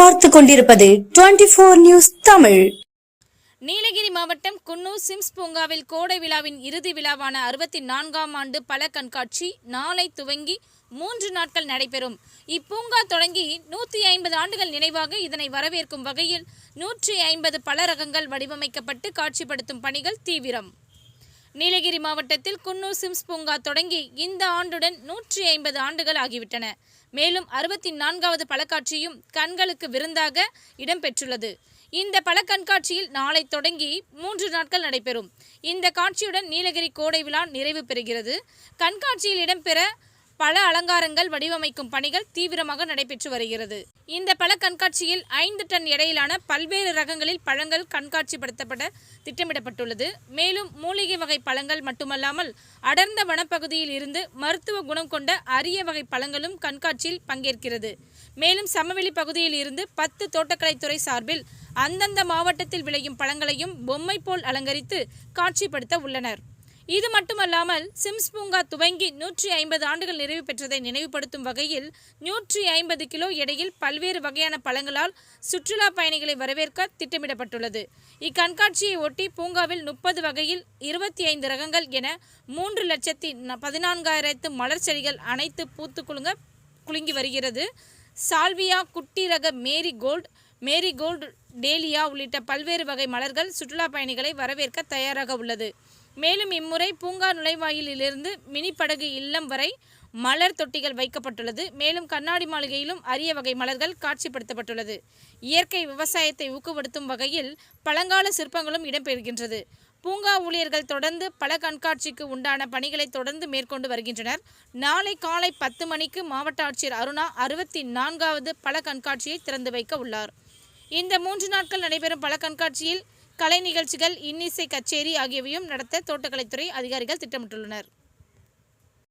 பார்த்து கொண்டிருப்பது twenty four news Tamil. Nilgiri மாவட்டம் குன்னூர் சிம்ஸ் பூங்காவில் கோடை விழாவின் இறுதி விழாவான அறுபத்தி நான்காம் ஆண்டு பல கண்காட்சி நாளை துவங்கி மூன்று நாட்கள் நடைபெறும். இப்பூங்கா தொடங்கி நூற்றி ஐம்பது ஆண்டுகள் நினைவாக இதனை வரவேற்கும் வகையில் நூற்றி ஐம்பது பல ரகங்கள் வடிவமைக்கப்பட்டு காட்சிப்படுத்தும் பணிகள் தீவிரம். நீலகிரி மாவட்டத்தில் குன்னூர் சிம்ஸ் பூங்கா தொடங்கி இந்த ஆண்டுடன் நூற்றி ஐம்பது ஆண்டுகள் ஆகிவிட்டன. மேலும் அறுபத்தி நான்காவது பழக்காட்சியும் கண்களுக்கு விருந்தாக இடம்பெற்றுள்ளது. இந்த பல கண்காட்சியில் நாளை தொடங்கி மூன்று நாட்கள் நடைபெறும். இந்த காட்சியுடன் நீலகிரி கோடை விழா நிறைவு பெறுகிறது. கண்காட்சியில் இடம்பெற பல அலங்காரங்கள் வடிவமைக்கும் பணிகள் தீவிரமாக நடைபெற்று வருகிறது. இந்த பல கண்காட்சியில் ஐந்து டன் எடையிலான பல்வேறு ரகங்களில் பழங்கள் கண்காட்சிப்படுத்தப்பட திட்டமிடப்பட்டுள்ளது. மேலும் மூலிகை வகை பழங்கள் மட்டுமல்லாமல் அடர்ந்த வனப்பகுதியில் இருந்து மருத்துவ குணம் கொண்ட அரிய வகை பழங்களும் கண்காட்சியில் பங்கேற்கிறது. மேலும் சமவெளி பகுதியில் இருந்து பத்து தோட்டக்கலைத்துறை சார்பில் அந்தந்த மாவட்டத்தில் விளையும் பழங்களையும் பொம்மை போல் அலங்கரித்து காட்சிப்படுத்த உள்ளனர். இது மட்டுமல்லாமல் சிம்ஸ் பூங்கா துவங்கி நூற்றி ஐம்பது ஆண்டுகள் நிறைவு பெற்றதை நினைவுபடுத்தும் வகையில் நூற்றி ஐம்பது கிலோ எடையில் பல்வேறு வகையான பழங்களால் சுற்றுலா பயணிகளை வரவேற்க திட்டமிடப்பட்டுள்ளது. இக்கண்காட்சியை ஒட்டி பூங்காவில் முப்பது வகையில் இருபத்தி ஐந்து ரகங்கள் என மூன்று லட்சத்தி பதினான்காயிரத்து மலர் செடிகள் அனைத்து பூத்து குலுங்க குலுங்கி வருகிறது. சால்வியா குட்டி ரக marigold marigold dahlia உள்ளிட்ட பல்வேறு வகை மலர்கள் சுற்றுலா பயணிகளை வரவேற்க தயாராக உள்ளது. மேலும் இம்முறை பூங்கா நுழைவாயிலிருந்து மினி படகு இல்லம் வரை மலர் தொட்டிகள் வைக்கப்பட்டுள்ளது. மேலும் கண்ணாடி மாளிகையிலும் அரிய வகை மலர்கள் காட்சிப்படுத்தப்பட்டுள்ளது. இயற்கை விவசாயத்தை ஊக்குவடுத்தும் வகையில் பழங்கால சிற்பங்களும் இடம்பெறுகின்றது. பூங்கா ஊழியர்கள் தொடர்ந்து பல கண்காட்சிக்கு உண்டான பணிகளை தொடர்ந்து மேற்கொண்டு வருகின்றனர். நாளை காலை பத்து மணிக்கு மாவட்ட ஆட்சியர் அருணா அறுபத்தி நான்காவது பல கண்காட்சியை திறந்து வைக்க உள்ளார். இந்த மூன்று நாட்கள் நடைபெறும் பல கண்காட்சியில் கலை நிகழ்ச்சிகள் இன்னிசை கச்சேரி ஆகியவையும் நடத்த தோட்டக்கலைத்துறை அதிகாரிகள் திட்டமிட்டுள்ளனர்.